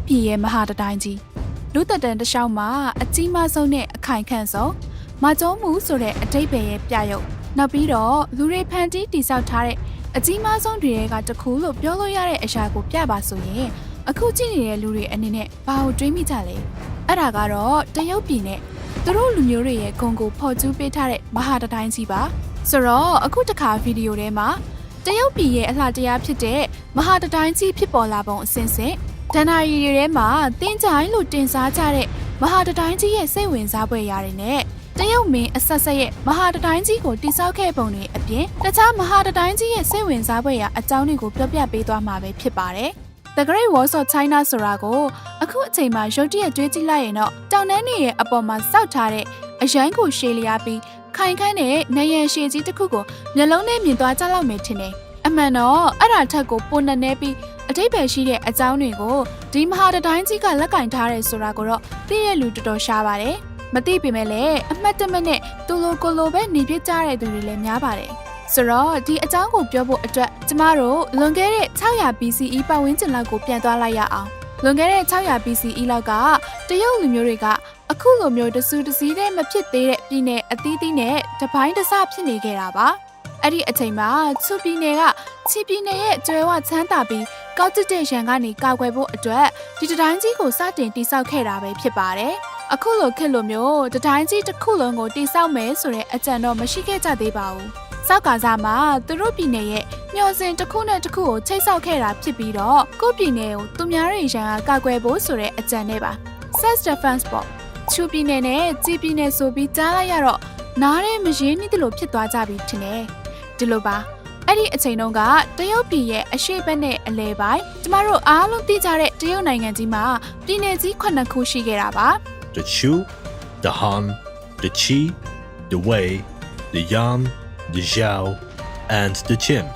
တ်ပြည်ရဲ့မဟာတတိုင်းကြီးလူသက်တန်တစ်လျှောက်မှာအကြီးမားဆုံးနဲ့အခိုင်ခန့်ဆုံးမကျုံးမှုဆိုတဲ့အတိတ်ပဲရဲ့ပြရုပ်နောက်ပြီးတော့လူတွေဖန်တီးတိစောက်ထားတဲ့အကြီးမားဆုံးတွေကတစ်ခုလို့ပြောလို့ရတဲ့အရာကိုပြပါဆိုရင်အခုကြည့်နေတဲ့လူတွေအနေနဲ့ဘာကိုတွေးမိကြလဲအဲ့ဒါကတော့တရုတ်ပြည်နဲ့သူတို့လူမျိုးတွေရဲ့ဂုံကိုဖော်ကျူးပေးထားတဲ့မဟာတတိုင်းကြီးပါဆိုတော့အခုတစ်ခါဗီဒီယိုထဲမှာတရုတ်ပြည်ရဲ့အလှတရားဖြစ်တဲ့မဟာတတိုင်းကြီးဖြစ်ပေါ်လာပုံအစဉ်စဉ် ဒဏ္ဍာရီတွေထဲမှာတင်းကြိုင်းလို့တင်စားကြတဲ့မဟာတတိုင်းကြီးရဲ့စိတ်ဝင်စားဖွယ်ရာတွေနဲ့တရုတ်မင်းအဆက်ဆက်ရဲ့မဟာတတိုင်းကြီးကိုတိစောက်ခဲ့ပုံတွေအပြင်တခြားမဟာတတိုင်းကြီးရဲ့စိတ်ဝင်စားဖွယ်ရာအကြောင်းတွေကိုပြောပြပေးသွားမှာပဲဖြစ်ပါတယ်။ The Great Wall of China ဆိုတာကိုအခုအချိန်မှာရုတ်တရက်တွေးကြည့်လိုက်ရင်တော့တောင်တန်းတွေရဲ့အပေါ်မှာစောက်ထားတဲ့အရန်ကိုရှေးလျားပြီးခိုင်ခန့်တဲ့နေရန်ရှည်ကြီးတစ်ခုကိုမျက်လုံးနဲ့မြင်သွားကြလောက်မယ်ထင်တယ်။အမှန်တော့အဲ့ဒါထက်ကိုပိုနက်နေပြီး အတိတ်ပဲရှိတဲ့အကြောင်းတွေကိုဒီမဟာတတိုင်းကြီးကလက်ကင်ထားတယ်ဆိုတာကိုတော့သိရလူတော်တော်ရှားပါတယ်။မသိပေမဲ့လည်းအမှတ်တမဲ့နဲ့တူလိုကိုလိုပဲနေပြကြတဲ့သူတွေလည်းများပါတယ်။ဆိုတော့ဒီအကြောင်းကိုပြောဖို့အတွက်ကျမတို့လွန်ခဲ့တဲ့600 BCE ပတ်ဝန်းကျင်လောက်ကိုပြန်သွားလိုက်ရအောင်။လွန်ခဲ့တဲ့600 BCE လောက်ကတရုတ်လူမျိုးတွေကအခုလိုမျိုးတဆူတစည်းတဲ့မဖြစ်သေးတဲ့ပြည်နယ်အသီးသီးနဲ့တပိုင်းတစဖြစ်နေခဲ့တာပါအဲ့ဒီအချိန်မှာချူပြည်နယ်ကချီပြည်နယ်ရဲ့ကျွဲဝချမ်းသာပြီး ကောက်ကျတဲ့ရန်ကနေကာကွယ်ဖို့အတွက်ဒီတတိုင်းကြီးကိုစတင်တိစောက်ခဲ့တာပဲဖြစ်ပါတယ်အခုလိုခေတ်လိုမျိုးတတိုင်းကြီးတစ်ခုလုံးကိုတိစောက်မယ်ဆိုတဲ့အကြံတော့မရှိခဲ့ကြသေးပါဘူးစောက်ကစားမှာသူတို့ပြည်နယ်ရဲ့မျော်စင်တစ်ခုနဲ့တစ်ခုကိုချိတ်ဆောက်ခဲ့တာဖြစ်ပြီးတော့ကိုယ့်ပြည်နယ်ကိုသူများရဲ့ရန်ကကာကွယ်ဖို့ဆိုတဲ့အကြံနဲ့ပါ self defense ပေါ့ချူပြည်နယ်နဲ့ကြည်ပြည်နယ်ဆိုပြီးကြားလိုက်ရတော့နားရဲမရင်းနှီးတယ်လို့ဖြစ်သွားကြပြီထင်တယ်ဒီလိုပါ အဲ့ဒီအချိန်တုန်းကတရုတ်ပြည်ရဲ့အရှေ့ဘက်နဲ့အလယ်ပိုင်းကျမတို့အားလုံးသိကြတဲ့တရုတ်နိုင်ငံကြီးမှာပြည်နယ်ကြီးခုနှစ်ခုရှိခဲ့တာပါ the Chu, the Han, the Qi, the Wei, the Yan, the Zhao, and the Qin.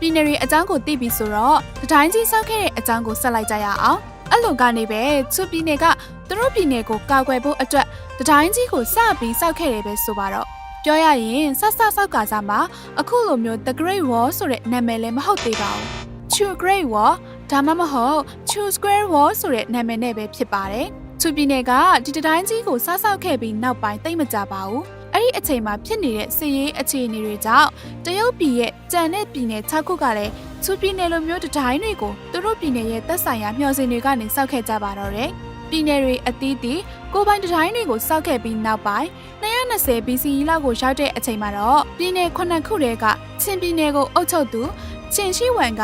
ပြည်နယ်တွေအကြောင်းကိုသိပြီဆိုတော့တတိုင်းကြီးဆောက်ခဲ့တဲ့အကြောင်းကိုဆက်လိုက်ကြရအောင်အဲ့လိုကနေပဲချူပြည်နယ်ကသူတို့ပြည်နယ်ကိုကာကွယ်ဖို့အတွက်တတိုင်းကြီးကိုစပြီးစောက်ခဲ့တယ်ပဲဆိုပါတော့ ပြောရရင်ဆက်ဆက်ဆောက်ကစားမှာအခုလိုမျိုး The Great Wall ဆိုတဲ့နာမည်လည်းမဟုတ်သေးပါဘူး Chu Great Wall ဒါမှမဟုတ် Chu Square Wall ဆိုတဲ့နာမည်နဲ့ပဲဖြစ်ပါတယ်ချူပြည်နယ်ကဒီတတိုင်းကြီးကိုစားဆောက်ခဲ့ပြီးနောက်ပိုင်းသိမ့်မကြပါဘူးအဲ့ဒီအချိန်မှာဖြစ်နေတဲ့စစ်ရေးအခြေအနေတွေကြောင့်တရုတ်ပြည်ရဲ့ကြံတဲ့ပြည်နယ်6ခုကလည်းချူပြည်နယ်လိုမျိုးတတိုင်းတွေကိုသူတို့ပြည်နယ်ရဲ့သက်ဆိုင်ရာမျှော်စင်တွေကနေစောက်ခဲ့ကြပါတော့တယ် ပြည်နယ်တွေအသီးသီးကိုယ်ပိုင်တတိုင်းတွေကိုစောက်ခဲ့ပြီးနောက်ပိုင်း220 BCE လောက်ကိုရောက်တဲ့အချိန်မှာတော့ပြည်နယ်ခုနှစ်ခုတည်းကချင်းပြည်နယ်ကိုအုပ်ချုပ်သူချင်းရှိဝမ်က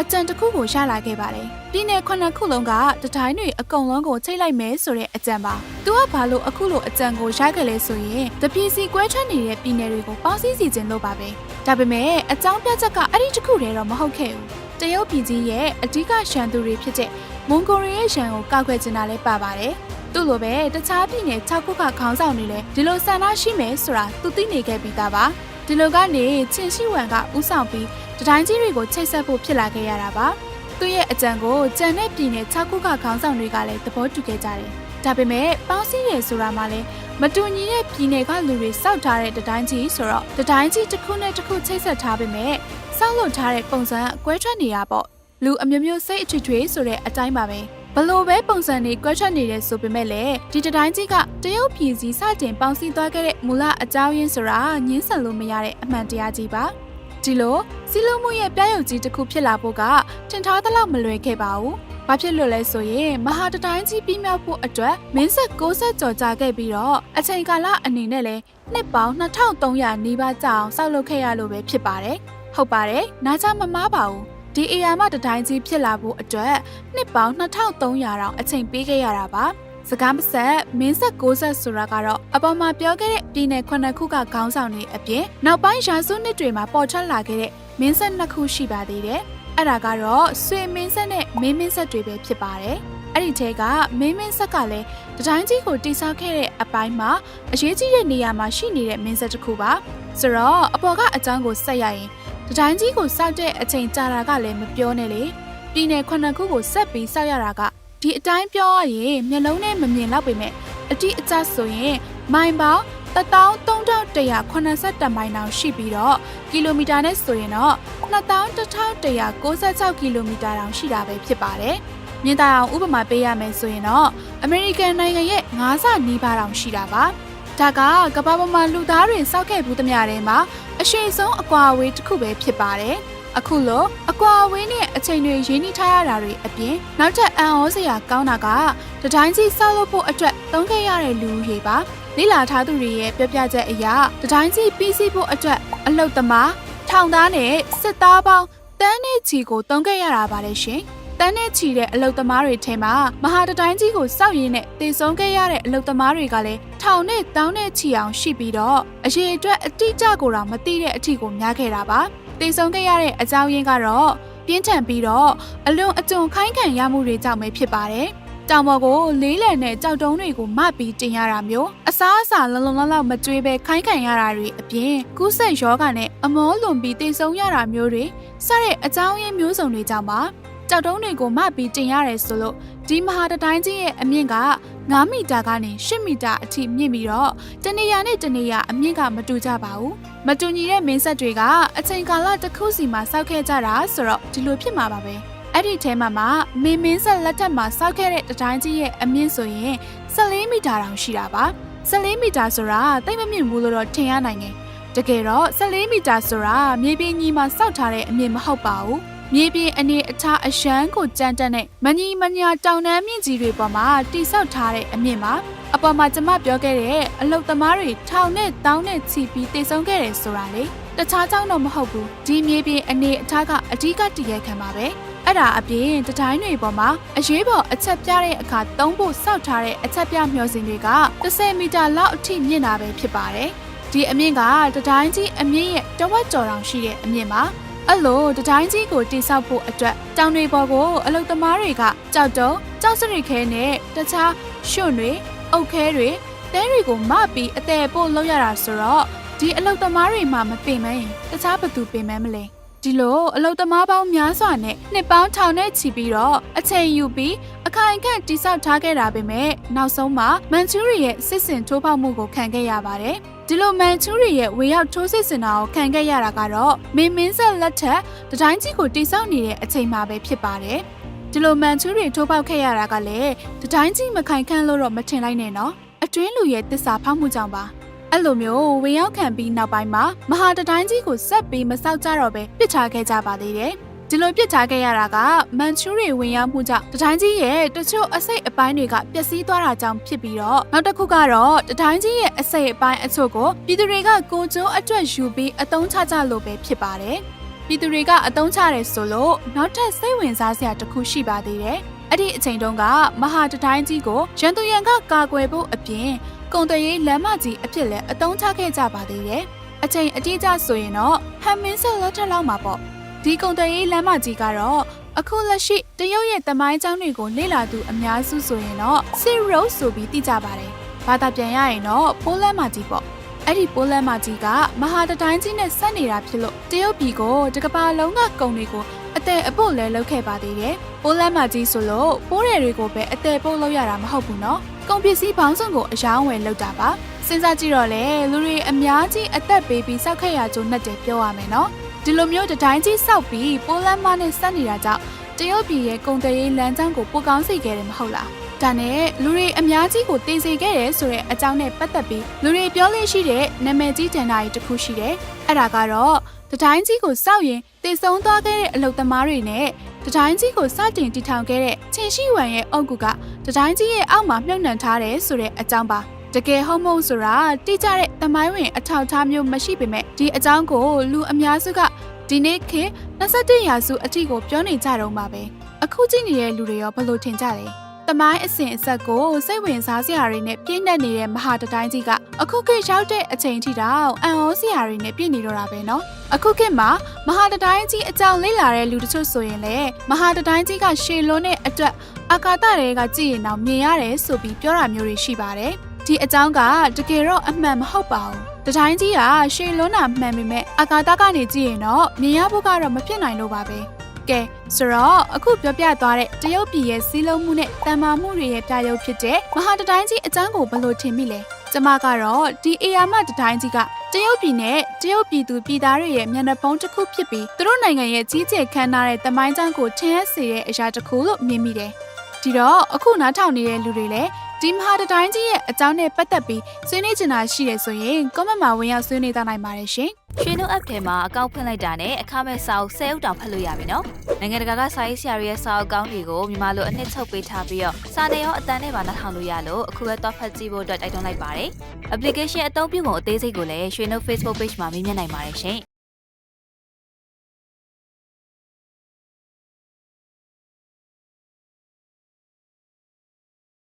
အကြံတစ်ခုကိုရလာခဲ့ပါတယ်။ပြည်နယ်ခုနှစ်ခုလုံးကတတိုင်းတွေအကုန်လုံးကိုချိတ်လိုက်မယ်ဆိုတဲ့အကြံပါ။သူကဘာလို့အခုလိုအကြံကိုရခဲ့လဲဆိုရင်တပြည်စီကွဲထွက်နေတဲ့ပြည်နယ်တွေကိုပေါင်းစည်းစီခြင်းလို့ပါပဲ။ဒါပေမဲ့အကြောင်းပြချက်ကအဲ့ဒီတစ်ခုတည်းတော့မဟုတ်ခဲ့ဘူး။တရုတ်ပြည်ကြီးရဲ့အဓိကရှန်သူတွေဖြစ်တဲ့ မွန်ဂိုရီရဲ့ရှန်ကိုကောက်ွယ်ချင်တာလည်းပါပါတယ်။သူ့လိုပဲတခြားပြည်နယ်6ခုကခေါင်းဆောင်တွေလည်းဒီလိုဆန္ဒရှိမယ်ဆိုတာသူသိနေခဲ့ပြီးသားပါ။ဒီလိုကနေချင်းရှိဝမ်ကဥဆောင်ပြီးတတိုင်းကြီးတွေကိုချိတ်ဆက်ဖို့ဖြစ်လာခဲ့ရတာပါသူ့ရဲ့အကြံကိုကြံတဲ့ပြည်နယ်6ခုကခေါင်းဆောင်တွေကလည်းသဘောတူခဲ့ကြတယ်ဒါပေမဲ့ပေါင်းစည်းရဆိုတာမှလည်းမတူညီတဲ့ပြည်နယ်ကလူတွေစောက်ထားတဲ့တတိုင်းကြီးဆိုတော့တတိုင်းကြီးတစ်ခုနဲ့တစ်ခုချိတ်ဆက်ထားပေမဲ့စောက်လုပ်ထားတဲ့ပုံစံအကွဲထွက်နေတာပေါ့ လူအမျိုးမျိုးစိတ်အထွေထွေဆိုတဲ့အတိုင်းပါပဲဘလို့ပဲပုံစံတွေကွဲထွက်နေတယ်ဆိုပေမဲ့လည်းဒီတတိုင်းကြီးကတရုတ်ပြည်စည်းစတင်ပေါင်းစည်းသွားခဲ့တဲ့မူလအကြောင်းရင်းဆိုတာညှင်းဆန်လို့မရတဲ့အမှန်တရားကြီးပါဒီလိုစီလုံးမှုရဲ့ပြရုပ်ကြီးတစ်ခုဖြစ်လာဖို့ကထင်ထားသလောက်မလွယ်ခဲ့ပါဘူး။ဘာဖြစ်လို့လဲဆိုရင်မဟာတတိုင်းကြီးပြီးမြောက်ဖို့အတွက်မင်းဆက်60ကျော်ကြာခဲ့ပြီးတော့အချိန်ကာလအနေနဲ့လည်းနှစ်ပေါင်း2300နီးပါးကြာအောင်စောက်လုပ်ခဲ့ရလို့ပဲဖြစ်ပါတယ်။ဟုတ်ပါတယ်။နားချမမားပါဘူး။ ဒီအရာမှတတိုင်းကြီးဖြစ်လာဖို့အတွက်နှစ်ပေါင်း2300တောင်အချိန်ပေးခဲ့ရတာပါ။စကားမဆက်မင်းဆက်60ဆိုတာကတော့အပေါ်မှာပြောခဲ့တဲ့ပြည်နယ်ခုနှစ်ခုကခေါင်းဆောင်တွေအပြင်နောက်ပိုင်းရာစုနှစ်တွေမှာပေါ်ထွက်လာခဲ့တဲ့မင်းဆက်နှစ်ခုရှိပါသေးတယ်။အဲ့ဒါကတော့ဆွေမင်းဆက်နဲ့မင်းမင်းဆက်တွေပဲဖြစ်ပါတယ်။အဲ့ဒီထဲကမင်းမင်းဆက်ကလည်းတတိုင်းကြီးကိုတိဆောက်ခဲ့တဲ့အပိုင်းမှာအရေးကြီးတဲ့နေရာမှာရှိနေတဲ့မင်းဆက်တစ်ခုပါ။ဆိုတော့အပေါ်ကအကြောင်းကိုဆက်ရရင် တတိုင်းကြီးကိုစောက်တဲ့အချိန်ကြာတာကလည်းမပြောနဲ့လေ။ပြည်နယ်ခုနှစ်ခုကိုဆက်ပြီးစောက်ရတာကဒီအတိုင်းပြောရရင်မျက်လုံးနဲ့မမြင်တော့ပေမဲ့အတိအကျဆိုရင်မိုင်ပေါင်း13182မိုင်တောင်ရှိပြီးတော့ကီလိုမီတာနဲ့ဆိုရင်တော့2196ကီလိုမီတာတောင်ရှိတာပဲဖြစ်ပါတယ်။မြင်သာအောင်ဥပမာပေးရမယ်ဆိုရင်တော့အမေရိကန်နိုင်ငံရဲ့ငါးဆနီးပါးတောင်ရှိတာပါ ဒါကကမ္ဘာပေါ်မှာလူသားတွေစောက်ခဲ့ဘူးသမျှထဲမှာအရှိန်ဆုံးအကွာအဝေးတစ်ခုပဲဖြစ်ပါတယ်အခုလိုအကွာအဝေးနဲ့အချိန်တွေရင်းနှီးထားရတာတွေအပြင်နောက်ထပ်အံ့ဩစရာကောင်းတာကတတိုင်းကြီးဆောက်လုပ်ဖို့အတွက်သုံးခဲ့ရတဲ့လူတွေပါလိလာထားသူတွေရဲ့ပြောပြချက်အရတတိုင်းကြီးပြီးစီးဖို့အတွက်အလုတ်သမားထောင်သားနဲ့စစ်သားပေါင်းတန်းနဲ့ချီကိုတုံးခဲ့ရတာပါတယ်ရှင်။ တန်းနဲ့ချီတဲ့အလုတ်သမားတွေထဲမှာမဟာတတိုင်းကြီးကိုစောက်ရင်းနဲ့တည်ဆုံးခဲ့ရတဲ့အလုတ်သမားတွေကလည်းထောင်နဲ့တောင်းနဲ့ချီအောင်ရှိပြီးတော့အရေးအတွက်အတိအကျကိုတော့မသိတဲ့အထီကိုများခဲ့တာပါ။တည်ဆုံးခဲ့ရတဲ့အကြောင်းရင်းကတော့ပြင်းထန်ပြီးတော့အလွန်အကျွံခိုင်းခံရမှုတွေကြောင့်ပဲဖြစ်ပါတယ်။တောင်ပေါ်ကိုလေးလံနဲ့ကြောက်တုံးတွေကိုမပြီးတင်ရတာမျိုးအစားအစာလုံလုံလောက်လောက်မကျွေးပဲခိုင်းခံရတာတွေအပြင်ကူးစက်ရောဂါနဲ့အမောလွန်ပြီးတည်ဆုံးရတာမျိုးတွေစတဲ့အကြောင်းရင်းမျိုးစုံတွေကြောင့်ပါ ကြောက်တုံးတွေကိုမပြီးတင်ရတယ်ဆိုလို့ဒီမဟာတတိုင်းကြီးရဲ့အမြင့်က9မီတာကနေ10မီတာအထိမြင့်ပြီးတော့တနေရာနဲ့တနေရာအမြင့်ကမတူကြပါဘူးမတူညီတဲ့မင်းဆက်တွေကအချိန်ကာလတစ်ခုစီမှာစောက်ခဲ့ကြတာဆိုတော့ဒီလိုဖြစ်မှာပါပဲအဲ့ဒီထဲမှာမှမင်းမင်းဆက်လက်ထက်မှာစောက်ခဲ့တဲ့တတိုင်းကြီးရဲ့အမြင့်ဆိုရင်14မီတာတောင်ရှိတာပါ14မီတာဆိုတာတိတ်မမြင့်ဘူးလို့တော့ထင်ရနိုင်တယ်တကယ်တော့14မီတာဆိုတာမြေပြင်ကြီးမှာစောက်ထားတဲ့အမြင့်မဟုတ်ပါဘူး မြေပြင်အနေအထားအရှမ်းကိုကြမ်းတက်တဲ့မညီမညာတောင်တန်းမြင့်ကြီးတွေပေါ်မှာတိဆောက်ထားတဲ့အမြင့်ပါအပေါ်မှာကျမပြောခဲ့တဲ့အလုတ်သမားတွေထောင်နဲ့တောင်းနဲ့ချီပြီးတိတ်ဆုံးခဲ့တယ်ဆိုတာလေတခြားကြောင့်တော့မဟုတ်ဘူးဒီမြေပြင်အနေအထားကအဓိကတည်ရခံပါပဲအဲ့ဒါအပြင်တတိုင်းတွေပေါ်မှာအရေးပေါ်အချက်ပြတဲ့အခါသုံးဖို့စောက်ထားတဲ့အချက်ပြမျှော်စင်တွေက10မီတာလောက်အထိမြင့်တာပဲဖြစ်ပါတယ်ဒီအမြင့်ကတတိုင်းကြီးအမြင့်ရဲ့တဝက်ကျော်တောင်ရှိတဲ့အမြင့်ပါ အဲ့လိုတတိုင်းကြီးကိုတိဆောက်ဖို့အတွက်တောင်တွေပေါ်ကိုအလုတ်သမားတွေကကြောက်တုံးကြောက်စရိခဲနဲ့တခြားရွှွန့်တွေအုတ်ခဲတွေတဲတွေကိုမပြီးအသေးပို့လောက်ရတာဆိုတော့ဒီအလုတ်သမားတွေမှမပင်မရင်တခြားဘသူပင်မမလဲဒီလိုအလုတ်သမားပေါင်းများစွာနဲ့နှစ်ပေါင်းထောင်နဲ့ချီပြီးတော့အချိန်ယူပြီးအခိုင်အခန့်တိစောက်ထားခဲ့တာပဲမဲ့နောက်ဆုံးမှာမန်ချူရီရဲ့စစ်စင်ထိုးဖောက်မှုကိုခံခဲ့ရပါတယ် ဒီလိုမန်ချူရီရဲ့ဝေရောက်ထိုးစစ်စင်တာကိုခံခဲ့ရတာကတော့မင်းမင်းဆက်လက်ထက်တတိုင်းကြီးကိုတိစောက်နေတဲ့အချိန်မှာပဲဖြစ်ပါတယ်ဒီလိုမန်ချူရီထိုးပေါက်ခဲ့ရတာကလည်းတတိုင်းကြီးမခိုင်ခန့်လို့တော့မထင်လိုက်နဲ့နော်အတွင်းလူရဲ့တစ္ဆာဖောက်မှုကြောင့်ပါအဲ့လိုမျိုးဝင်ရောက်ခံပြီးနောက်ပိုင်းမှာမဟာတတိုင်းကြီးကိုဆက်ပြီးမဆောက်ကြတော့ပဲပြစ်ထားခဲ့ကြပါသေးတယ် ဒီလိုပြစ်ထားခဲ့ရတာကမန်ချူရီဝင်ရောက်မှုကြောင့်တတိုင်းကြီးရဲ့တချို့အစိတ်အပိုင်းတွေကပျက်စီးသွားတာကြောင့်ဖြစ်ပြီးတော့နောက်တစ်ခုကတော့တတိုင်းကြီးရဲ့အစိတ်အပိုင်းအချို့ကိုပြည်သူတွေကကိုကျိုးအတွက်ယူပြီးအသုံးချကြလို့ပဲဖြစ်ပါတယ်ပြည်သူတွေကအသုံးချတယ်ဆိုလို့နောက်ထပ်စိတ်ဝင်စားစရာတစ်ခုရှိပါသေးတယ်အဲ့ဒီအချိန်တုန်းကမဟာတတိုင်းကြီးကိုရန်သူရန်ကကာကွယ်ဖို့အပြင်ကုံတရေးလမ်းမကြီးအဖြစ်လည်းအသုံးချခဲ့ကြပါသေးတယ်။အချိန်အတိအကျဆိုရင်တော့ဟမ်မင်းဆက်လက်ထက်လောက်မှာပေါ့။ ဒီကုံတရေးလမ်းမကြီးကတော့အခုလက်ရှိတရုတ်ရဲ့တမိုင်းကျောင်းတွေကိုလေ့လာသူအများစုဆိုရင်တော့ Silk Road ဆိုပြီးသိကြပါတယ်။ဘာသာပြန်ရရင်တော့ပိုးလမ်းမကြီးပေါ့။အဲ့ဒီပိုးလမ်းမကြီးကမဟာတတိုင်းကြီးနဲ့ဆက်နေတာဖြစ်လို့တရုတ်ပြည်ကိုတကဘာလုံးကကုံတွေကိုအတဲအပို့လဲလုပ်ခဲ့ပါသေးတယ်။ပိုးလမ်းမကြီးဆိုလို့ပိုးရတွေကိုပဲအတဲပို့လုပ်ရတာမဟုတ်ဘူးနော်။ကုန်ပစ္စည်းပေါင်းစုံကိုအယောင်းဝယ်လုပ်တာပါ။စဉ်းစားကြည့်တော့လေလူတွေအများကြီးအသက်ပေးပြီးစောက်ခဲ့ရကြုံနဲ့တယ်ပြောရမယ်နော်။ ဒီလိုမျိုးတတိုင်းကြီးစောက်ပြီးပိုးလမ်းမနဲ့ဆက်နေတာကြောင့်တရုတ်ပြည်ရဲ့ကုန်တယ်ရေးလမ်းကြောင်းကိုပိုကောင်းစေခဲ့တယ်မဟုတ်လား။ဒါနဲ့လူတွေအများကြီးကိုတင်စေခဲ့တယ်ဆိုတဲ့အကြောင်းနဲ့ပတ်သက်ပြီးလူတွေပြောလို့ရှိတဲ့နာမည်ကြီးတန်တာကြီးတစ်ခုရှိတယ်။အဲ့ဒါကတော့တတိုင်းကြီးကိုစောက်ရင်တည်ဆုံးသွားခဲ့တဲ့အလုပ်သမားတွေနဲ့တတိုင်းကြီးကိုစတင်တည်ထောင်ခဲ့တဲ့ချင်းရှိဝမ်ရဲ့အုပ်ကူကတတိုင်းကြီးရဲ့အောက်မှာမြုပ်နှံထားတယ်ဆိုတဲ့အကြောင်းပါ တကယ်ဟုတ်မဟုတ်ဆိုတာတိကျတဲ့သမိုင်းဝင်အထောက်အထားမျိုးမရှိပေမဲ့ဒီအကြောင်းကိုလူအများစုကဒီနေ့ခေတ်21ရာစုအထိကိုပြောနေကြတော့မှာပဲအခုကြည့်နေတဲ့လူတွေရောဘယ်လိုထင်ကြလဲတမိုင်းအစဉ်အဆက်ကိုစိတ်ဝင်စားစရာတွေနဲ့ပြည့်နှက်နေတဲ့မဟာတတိုင်းကြီးကအခုခေတ်ရောက်တဲ့အချိန်ထိတောင်အံ့ဩစရာတွေနဲ့ပြည့်နေတော့တာပဲနော်အခုခေတ်မှာမဟာတတိုင်းကြီးအကြောင်းလေ့လာတဲ့လူတချို့ဆိုရင်လည်းမဟာတတိုင်းကြီးကရှေလုံးတဲ့အတွက်အာကာသတွေကကြည့်ရင်တော့မြင်ရတယ်ဆိုပြီးပြောတာမျိုးတွေရှိပါတယ် ဒီအကြောင်းကတကယ်တော့အမှန်မဟုတ်ပါဘူးတတိုင်းကြီးကရှေလုံးတာမှန်ပေမဲ့အာကာသကနေကြည့်ရင်တော့မြင်ရဖို့ကတော့မဖြစ်နိုင်လို့ပါပဲကဲဆိုတော့အခုပြောပြသွားတဲ့တရုတ်ပြည်ရဲ့စီးလုံးမှုနဲ့တန်မာမှုတွေရဲ့ပြရုပ်ဖြစ်တဲ့မဟာတတိုင်းကြီးအကြောင်းကိုဘယ်လိုထင်မိလဲကျမကတော့ဒီအေယာမတတိုင်းကြီးကတရုတ်ပြည်နဲ့တရုတ်ပြည်သူပြည်သားတွေရဲ့မျက်နှာဖုံးတစ်ခုဖြစ်ပြီးသူတို့နိုင်ငံရဲ့ကြီးကျယ်ခမ်းနားတဲ့တမိုင်းကြောင်းကိုထင်ရစေတဲ့အရာတစ်ခုလို့မြင်မိတယ်ဒီတော့အခုနားထောင်နေတဲ့လူတွေလည်း ဒီမဟာတတိုင်းကြီးရဲ့အကြောင်းနဲ့ပတ်သက်ပြီးဆွေးနွေးချင်တာရှိတယ်ဆိုရင် comment မှာဝင်ရောက်ဆွေးနွေးကြနိုင်ပါတယ်ရှင်ရွှေနှုတ် app ထဲမှာအကောင့်ဖွင့်လိုက်တာနဲ့အခမဲ့စာအုပ်10အုပ်တောင်ဖတ်လို့ရပြီနော်နိုင်ငံတကာကစာရေးဆရာတွေရဲ့စာအုပ်ကောင်းတွေကိုမြန်မာလိုအနှစ်ချုပ်ပေးထားပြီးတော့စာနယ်ရောအတန်းနဲ့ပါနှာထောင်လို့ရလို့အခုပဲတော့ဖတ်ကြည့်ဖို့အတွက်တိုက်တွန်းလိုက်ပါတယ် application အသုံးပြုပုံအသေးစိတ်ကိုလည်းရွှေနှုတ် Facebook page မှာမြင်မြင်နိုင်ပါတယ်ရှင်